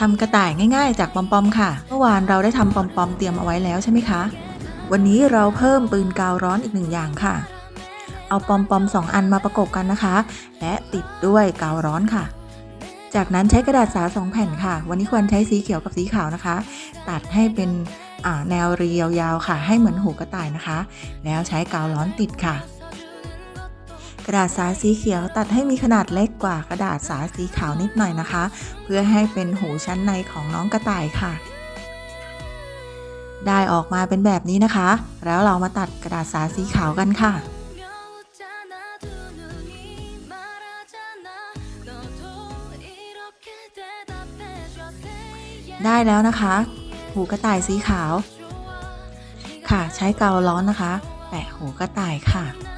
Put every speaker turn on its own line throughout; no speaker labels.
ทำกระต่ายง่าย ๆ จากปอมปอมค่ะ เมื่อวานเราได้ทำปอมปอมเตรียมเอาไว้แล้วใช่ไหมคะ วันนี้เราเพิ่มปืนกาวร้อนอีกหนึ่งอย่างค่ะ เอาปอมปอมสองอันมาประกบกันนะคะ และติดด้วยกาวร้อนค่ะ จากนั้นใช้กระดาษสาสองแผ่นค่ะ วันนี้ควรใช้สีเขียวกับสีขาวนะคะ ตัดให้เป็นแนวเรียวยาวค่ะ ให้เหมือนหูกระต่ายนะคะ แล้วใช้กาวร้อนติดค่ะ กระดาษสาสีเขียวตัดให้มีขนาดเล็กกว่ากระดาษสาสีขาวนิดหน่อยนะคะ เพื่อให้เป็นหูชั้นในของน้องกระต่ายค่ะ ได้ออกมาเป็นแบบนี้นะคะ แล้วเรามาตัดกระดาษสาสีขาวกันค่ะได้แล้วนะคะ หูกระต่ายสีขาว ค่ะใช้เกาล้อนนะคะ แปะหูกระต่ายค่ะ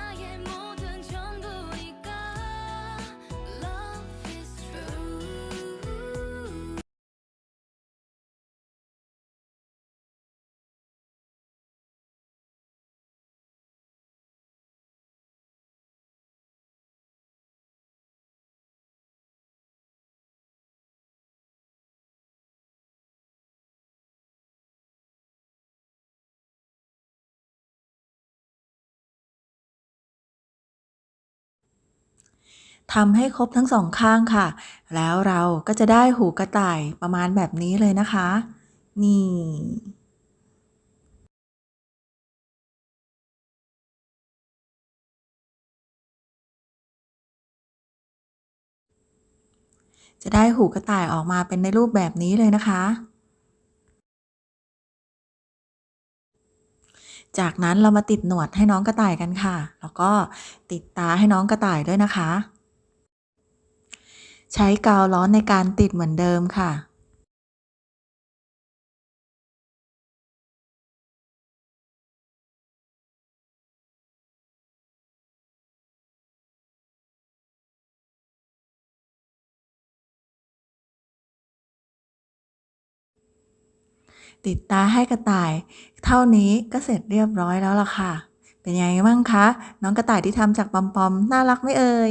ทำให้ครบทั้งสองข้างค่ะ แล้วเราก็จะได้หูกระต่ายประมาณแบบนี้เลยนะคะ นี่จะได้หูกระต่ายออกมาเป็นในรูปแบบนี้เลยนะคะ จากนั้นเรามาติดหนวดให้น้องกระต่ายกันค่ะ แล้วก็ติดตาให้น้องกระต่ายด้วยนะคะ ใช้กาวร้อนในการติดเหมือนเดิมค่ะ ติดตาให้กระต่าย เท่านี้ก็เสร็จเรียบร้อยแล้วล่ะค่ะ เป็นยังไงบ้างคะ น้องกระต่ายที่ทำจากปอมปอมน่ารักไหมเอ่ย